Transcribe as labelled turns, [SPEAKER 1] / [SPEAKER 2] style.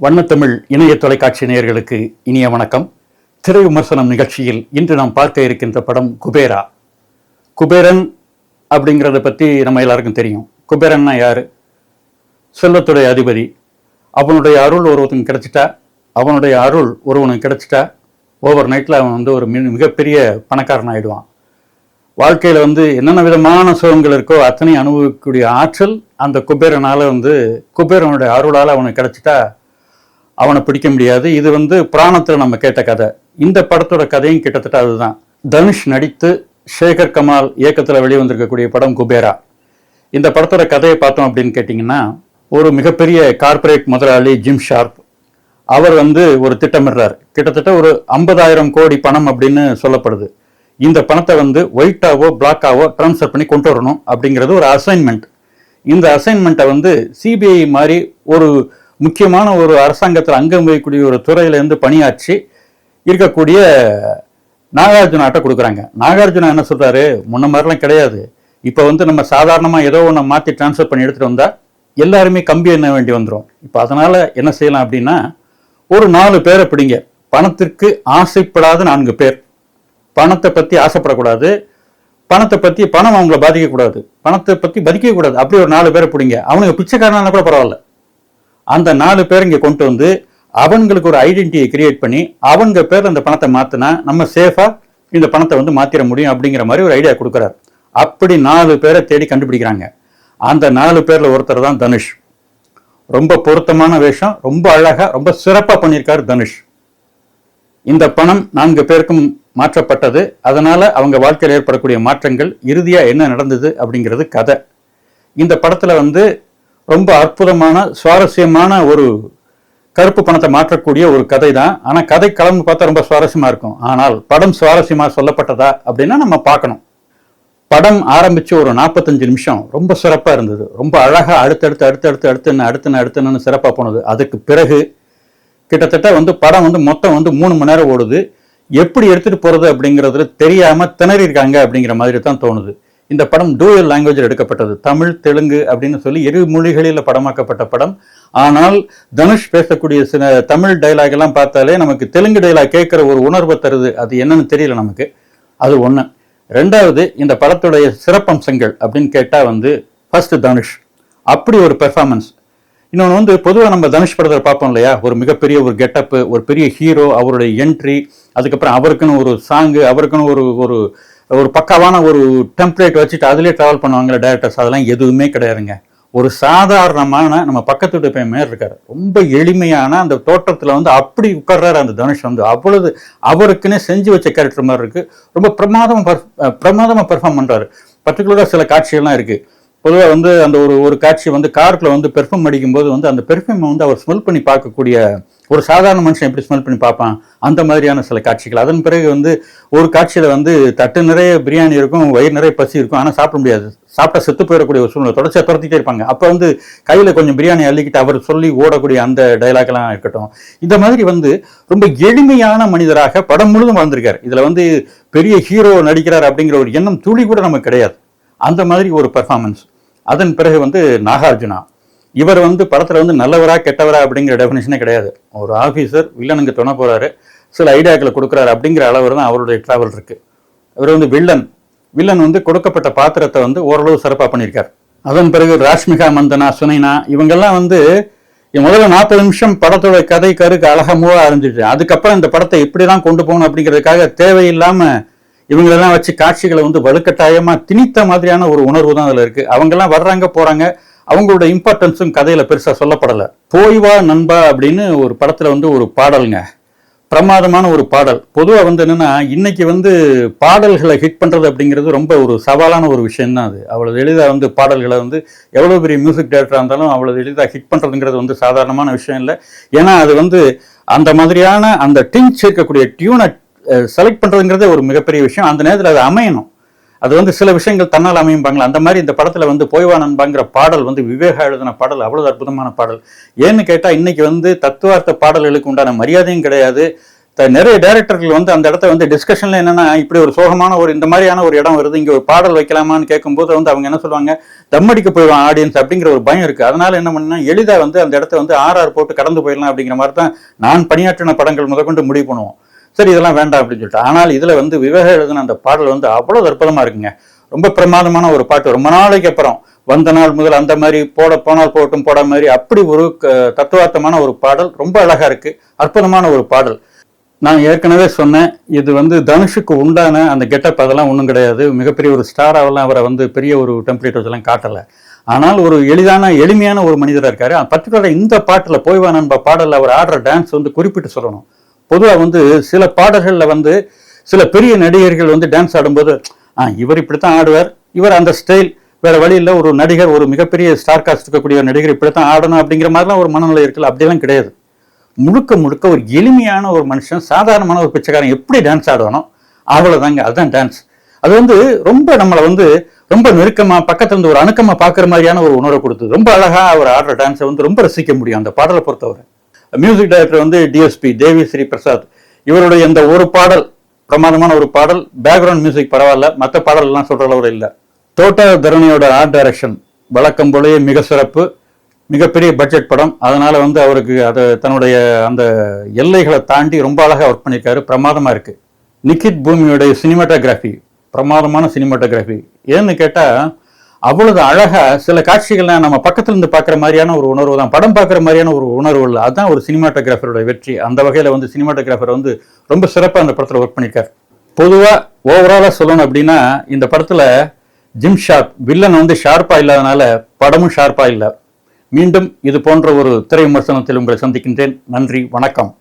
[SPEAKER 1] வண்ணத்தமிழ் இணைய தொலைக்காட்சி நேயர்களுக்கு இனிய வணக்கம். திரை விமர்சனம் நிகழ்ச்சியில் இன்று நாம் பார்க்க இருக்கின்ற படம் குபேரா. குபேரன் அப்படிங்கிறத பற்றி நம்ம எல்லாருக்கும் தெரியும். குபேரன்னா யார்? செல்வத்துடைய அதிபதி. அவனுடைய அருள் ஒருவனுக்கு கிடச்சிட்டா? அவனுடைய அருள் ஒருவனுக்கு கிடச்சிட்டா? ஓவர் நைட்டில் அவன் வந்து ஒரு மின் மிகப்பெரிய பணக்காரன் ஆயிடுவான். வாழ்க்கையில் வந்து என்னென்ன விதமான சுகங்கள் இருக்கோ அத்தனை அனுபவிக்கக்கூடிய ஆற்றல் அந்த குபேரனால் வந்து குபேரனுடைய அருளால் அவனுக்கு கிடச்சிட்டா அவனை பிடிக்க முடியாது. இது வந்து புராணத்தில் நம்ம கேட்ட கதை. இந்த படத்தோட கதையும் கிட்டத்தட்ட அதுதான். தனுஷ் நடித்து சேகர் கமால் இயக்கத்தில் வெளிவந்திருக்கக்கூடிய படம் குபேரா. இந்த படத்தோட கதையை பார்த்தோம் அப்படின்னு கேட்டிங்கன்னா ஒரு மிகப்பெரிய கார்ப்பரேட் முதலாளி ஜிம் ஷார்ப் அவர் வந்து ஒரு திட்டமிடுறார். கிட்டத்தட்ட ஒரு ஐம்பதாயிரம் கோடி பணம் அப்படின்னு சொல்லப்படுது. இந்த பணத்தை வந்து ஒயிட்டாவோ பிளாக்காவோ ட்ரான்ஸ்ஃபர் பண்ணி கொண்டு வரணும் அப்படிங்கிறது ஒரு அசைன்மெண்ட். இந்த அசைன்மெண்ட்டை வந்து சிபிஐ மாதிரி ஒரு முக்கியமான ஒரு அரசாங்கத்தில் அங்கம் வகிக்கக்கூடிய ஒரு துறையிலேருந்து பணியாற்றி இருக்கக்கூடிய நாகார்ஜுனாட்ட கொடுக்குறாங்க. நாகார்ஜுனா என்ன சொல்கிறாரு முன்ன மாதிரிலாம் கிடையாது. இப்போ வந்து நம்ம சாதாரணமாக ஏதோ ஒன்று மாற்றி ட்ரான்ஸ்ஃபர் பண்ணி எடுத்துகிட்டு வந்தால் எல்லாருமே கம்பி எண்ண வேண்டி வந்துடும் இப்போ அதனால் என்ன செய்யலாம் அப்படின்னா ஒரு நாலு பேரை பிடிங்க. பணத்திற்கு ஆசைப்படாத நான்கு பேர். பணத்தை பற்றி ஆசைப்படக்கூடாது. பணத்தை பற்றி பணம் அவங்கள பாதிக்கக்கூடாது. பணத்தை பற்றி பதிக்கக்கூடாது அப்படி ஒரு நாலு பேரை பிடிங்க. அவனுக்கு பிச்சைக்காரனா கூட பரவாயில்ல. அந்த நாலு பேர் இங்கே கொண்டு வந்து அவங்களுக்கு ஒரு ஐடென்டிட்டியை கிரியேட் பண்ணி அவங்க பேரில் அந்த பணத்தை மாற்றினா நம்ம சேஃபாக இந்த பணத்தை வந்து மாற்றிட முடியும் அப்படிங்கிற மாதிரி ஒரு ஐடியா கொடுக்குறாரு. அப்படி நாலு பேரை தேடி கண்டுபிடிக்கிறாங்க. அந்த நாலு பேரில் ஒருத்தர் தான் தனுஷ். ரொம்ப பொருத்தமான வேஷம் ரொம்ப அழகாக ரொம்ப சிறப்பாக பண்ணியிருக்காரு தனுஷ். இந்த பணம் நான்கு பேருக்கும் மாற்றப்பட்டது. அதனால் அவங்க வாழ்க்கையில் ஏற்படக்கூடிய மாற்றங்கள் இறுதியாக என்ன நடந்தது அப்படிங்கிறது கதை. இந்த படத்தில் வந்து ரொம்ப அற்புதமான சுவாரஸ்யமான ஒரு கருப்பு பணத்தை மாற்றக்கூடிய ஒரு கதை தான் ஆனால் கதை களம்னு பார்த்தா ரொம்ப சுவாரஸ்யமாக இருக்கும். ஆனால் படம் சுவாரஸ்யமாக சொல்லப்பட்டதா அப்படின்னா நம்ம பார்க்கணும். படம் ஆரம்பித்து ஒரு நாற்பத்தஞ்சு நிமிஷம். ரொம்ப சிறப்பாக இருந்தது. ரொம்ப அழகாக அடுத்தடுத்து அடுத்தடுத்து அடுத்துன்னு அடுத்துன்னு அடுத்துன்னு சிறப்பாக போனது. அதுக்கு பிறகு கிட்டத்தட்ட வந்து படம் வந்து மொத்தம் வந்து மூணு மணி நேரம் ஓடுது. எப்படி எடுத்துகிட்டு போகிறது அப்படிங்கிறது தெரியாமல் திணறி இருக்காங்க அப்படிங்கிற மாதிரி தான் தோணுது. இந்த படம் டூயல் லாங்குவேஜில் எடுக்கப்பட்டது. தமிழ் தெலுங்கு அப்படின்னு சொல்லி இரு மொழிகளில் படமாக்கப்பட்ட படம். ஆனால் தனுஷ் பேசக்கூடிய சில தமிழ் டைலாக் எல்லாம் பார்த்தாலே நமக்கு தெலுங்கு டைலாக் கேட்குற ஒரு உணர்வை தருது. அது என்னன்னு தெரியல நமக்கு. அது ஒன்று ரெண்டாவது இந்த படத்துடைய சிறப்பம்சங்கள் அப்படின்னு கேட்டால் வந்து ஃபர்ஸ்ட் தனுஷ். அப்படி ஒரு பெர்ஃபார்மன்ஸ் இன்னொன்று வந்து பொதுவாக நம்ம தனுஷ் படத்தை பார்ப்போம் இல்லையா? ஒரு மிகப்பெரிய ஒரு கெட்டப்பு ஒரு பெரிய ஹீரோ அவருடைய என்ட்ரி அதுக்கப்புறம் அவருக்குன்னு ஒரு சாங்கு அவருக்குன்னு ஒரு ஒரு ஒரு பக்காவான ஒரு டெம்ப்ளேட் வச்சுட்டு அதிலே ட்ராவல் பண்ணுவாங்களே டேரக்டர்ஸ் அதெல்லாம் எதுவுமே கிடையாதுங்க. ஒரு சாதாரணமான நம்ம பக்கத்து வீட்டு பையன் மாதிரி இருக்கார். ரொம்ப எளிமையான அந்த தோற்றத்தில் வந்து அப்படி உட்கார்றாரு அந்த தனுஷ் வந்து. அவ்வளவு அவருக்குன்னே செஞ்சு வச்ச கேரக்டர் மாதிரி இருக்குது ரொம்ப பிரமாதமாக பிரமாதமாக பெர்ஃபார்ம் பண்ணுறாரு பர்டிகுலராக சில காட்சிகள்லாம் இருக்குது பொதுவாக வந்து அந்த ஒரு ஒரு காட்சி வந்து காருக்குள்ள வந்து பெர்ஃபார்ம் அடிக்கும்போது வந்து அந்த பெர்ஃப்யூமை வந்து அவர் ஸ்மெல் பண்ணி பார்க்கக்கூடிய ஒரு சாதாரண மனுஷன் எப்படி ஸ்மெல் பண்ணி பார்ப்பான்? அந்த மாதிரியான சில காட்சிகள். அதன் பிறகு வந்து ஒரு காட்சியில் வந்து தட்டு நிறைய பிரியாணி இருக்கும் வயிறு நிறைய பசி இருக்கும். ஆனால் சாப்பிட முடியாது. சாப்பிட்டா செத்து போயிடக்கூடிய ஒரு சூழ்நிலை. தொடர்ச்சியாக துரத்திட்டே இருப்பாங்க. அப்போ வந்து கையில் கொஞ்சம் பிரியாணி அள்ளிக்கிட்டு அவர் சொல்லி ஓடக்கூடிய அந்த டைலாக்லாம் இருக்கட்டும். இந்த மாதிரி வந்து ரொம்ப எளிமையான மனிதராக படம் முழுதும் வாழ்ந்திருக்காரு. இதில் வந்து பெரிய ஹீரோ நடிக்கிறார் அப்படிங்கிற ஒரு எண்ணம் துளி கூட நமக்கு கிடையாது. அந்த மாதிரி ஒரு பெர்ஃபார்மன்ஸ் அதன் பிறகு வந்து நாகார்ஜுனா. இவர் வந்து படத்தில் வந்து நல்லவரா கெட்டவரா அப்படிங்கிற டெஃபினேஷனே கிடையாது. ஒரு ஆஃபீஸர் வில்லனுக்கு துணை போகிறாரு சில ஐடியாக்களை கொடுக்குறாரு அப்படிங்கிற அளவு தான் அவருடைய ட்ராவல் இருக்குது இவர் வந்து வில்லன் வில்லன் வந்து கொடுக்கப்பட்ட பாத்திரத்தை வந்து ஓரளவு சிறப்பாக பண்ணியிருக்கார். அதன் பிறகு ராஷ்மிகா மந்தனா சுனைனா இவங்கெல்லாம் வந்து முதல்ல நாற்பது நிமிஷம் படத்தோட கதை கருக்கு அழகா மூவ ஆரம்பிச்சிட்டு அதுக்கப்புறம் இந்த படத்தை எப்படிலாம் கொண்டு போகணும் அப்படிங்கிறதுக்காக தேவையில்லாமல் இவங்களெல்லாம் வச்சு காட்சிகளை வந்து வலுக்கட்டாயமாக திணித்த மாதிரியான ஒரு உணர்வு தான் அதில் இருக்குது அவங்கெல்லாம் வர்றாங்க போகிறாங்க அவங்களோட இம்பார்ட்டன்ஸும் கதையில் பெருசாக சொல்லப்படலை. போய் வா நண்பா அப்படின்னு ஒரு படத்தில் வந்து ஒரு பாடலுங்க. பிரமாதமான ஒரு பாடல். பொதுவாக வந்து என்னென்னா இன்றைக்கி வந்து பாடல்களை ஹிட் பண்ணுறது அப்படிங்கிறது ரொம்ப ஒரு சவாலான ஒரு விஷயந்தான் அது. அவ்வளோ எளிதாக வந்து பாடல்களை வந்து எவ்வளோ பெரிய மியூசிக் டைரக்டரா இருந்தாலும் அவ்வளோ எளிதாக ஹிட் பண்ணுறதுங்கிறது வந்து சாதாரணமான விஷயம் இல்லை. ஏன்னா அது வந்து அந்த மாதிரியான அந்த டிஞ்ச் இருக்கக்கூடிய டியூனை செலக்ட் பண்ணுறதுங்கிறதே ஒரு மிகப்பெரிய விஷயம். அந்த நேரத்தில் அது அமையணும். அது வந்து சில விஷயங்கள் தன்னால் அமையும்பாங்களா அந்த மாதிரி இந்த படத்தில் வந்து போய்வா நண்பாங்கிற பாடல் வந்து விவேகா எழுதின பாடல் அவ்வளோ அற்புதமான பாடல். ஏன்னு கேட்டால் இன்றைக்கி வந்து தத்துவார்த்த பாடல்களுக்கு உண்டான மரியாதையும் கிடையாது. த- நிறைய டேரக்டர்கள் வந்து அந்த இடத்த வந்து டிஸ்கஷனில் என்னென்னா இப்படி ஒரு சோகமான ஒரு இந்த மாதிரியான ஒரு இடம் வருது இங்கே ஒரு பாடல் வைக்கலாமான்னு கேட்கும்போது வந்து அவங்க என்ன சொல்லுவாங்க தம்மடிக்க போயிடுவான் ஆடியன்ஸ் அப்படிங்கிற ஒரு பயம் இருக்குது அதனால் என்ன பண்ணால் எளிதாக வந்து அந்த இடத்த வந்து ஆர்ஆர் போட்டு கடந்து போயிடலாம் அப்படிங்கிற மாதிரி தான் நான் பணியாற்றின படங்கள் முதற்கொண்டு முடிவு பண்ணுவோம். சரி இதெல்லாம் வேண்டாம் அப்படின்னு சொல்லிட்டு. ஆனால் இதுல வந்து விவேக எழுதின அந்த பாடல் வந்து அவ்வளவு அற்புதமா இருக்குங்க. ரொம்ப பிரமாதமான ஒரு பாட்டு. ரொம்ப நாளைக்கு அப்புறம் வந்த நாள் முதல் அந்த மாதிரி போட போனால் போட்டும் போட மாதிரி அப்படி ஒரு க- தத்துவார்த்தமான ஒரு பாடல். ரொம்ப அழகா இருக்கு. அற்புதமான ஒரு பாடல். நான் ஏற்கனவே சொன்னேன் இது வந்து தனுஷுக்கு உண்டான அந்த கெட்டப் அதெல்லாம் ஒன்றும் கிடையாது. மிகப்பெரிய ஒரு ஸ்டாராவெல்லாம் அவரை வந்து பெரிய ஒரு டெம்ப்ளேட் காட்டலை. ஆனால் ஒரு எளிதான எளிமையான ஒரு மனிதராக இருக்காரு. பர்டிகுலராக இந்த பாட்டில் போய்வா நண்பா பாடலில் அவர் ஆடுற டான்ஸ் வந்து குறிப்பிட்டு சொல்லணும். பொதுவாக வந்து சில பாடல்களில் வந்து சில பெரிய நடிகர்கள் வந்து டான்ஸ் ஆடும்போது ஆ இவர் இப்படித்தான் ஆடுவார். இவர் அந்த ஸ்டைல் வேற வழியில் ஒரு நடிகர் ஒரு மிகப்பெரிய ஸ்டார் காஸ்ட் இருக்கக்கூடிய ஒரு நடிகர் இப்படித்தான் ஆடணும். அப்படிங்கிற மாதிரிலாம் ஒரு மனநிலை இருக்குல்ல. அப்படிலாம் கிடையாது. முழுக்க முழுக்க ஒரு எளிமையான ஒரு மனுஷன் சாதாரணமான ஒரு பிச்சைக்காரன் எப்படி டான்ஸ் ஆடுவானோ அவ்வளோதாங்க அதுதான் டான்ஸ் அது வந்து ரொம்ப நம்மளை வந்து ரொம்ப நெருக்கமாக பக்கத்துல இருந்து ஒரு அணுக்கமாக பார்க்குற மாதிரியான ஒரு உணர்வை கொடுத்தது. ரொம்ப அழகாக அவர் ஆடுற டான்ஸை வந்து ரொம்ப ரசிக்க முடியும். அந்த பாடலை பொறுத்தவரை. மியூசிக் டைரக்டர் வந்து டிஎஸ்பி தேவி ஸ்ரீ பிரசாத் இவருடைய இந்த ஒரு பாடல் பிரமாதமான ஒரு பாடல் பேக்ரவுண்ட் மியூசிக் பரவாயில்ல மற்ற பாடல் எல்லாம் சொல்ற அளவு இல்லை. தோட்ட தரணியோட ஆர்ட் டைரக்ஷன் வழக்கம் போலயே மிக சிறப்பு மிகப்பெரிய பட்ஜெட் படம். அதனால வந்து அவருக்கு அதை தன்னுடைய அந்த எல்லைகளை தாண்டி ரொம்ப அழகாக ஒர்க் பண்ணியிருக்காரு. பிரமாதமாக இருக்கு. நிக்கித் பூமியோடைய சினிமாட்டோகிராஃபி பிரமாதமான சினிமாட்டோகிராஃபி ஏன்னு கேட்டால் அவ்வளவு அழகா சில காட்சிகள்லாம் நம்ம பக்கத்துல இருந்து பார்க்குற மாதிரியான ஒரு உணர்வு தான். படம் பார்க்குற மாதிரியான ஒரு உணர்வு இல்லை. அதுதான் ஒரு சினிமாட்டோகிராஃபரோட வெற்றி. அந்த வகையில வந்து சினிமாட்டோகிராஃபர் வந்து ரொம்ப சிறப்பா அந்த படத்துல ஒர்க் பண்ணியிருக்காரு. பொதுவா ஓவராலா சொல்லணும் அப்படின்னா இந்த படத்துல ஜிம் ஷார்ப் வில்லன் வந்து ஷார்ப்பா இல்லாதனால படமும் ஷார்ப்பா இல்லை. மீண்டும் இது போன்ற ஒரு திரை விமர்சனத்தில் உங்களை சந்திக்கின்றேன். நன்றி வணக்கம்.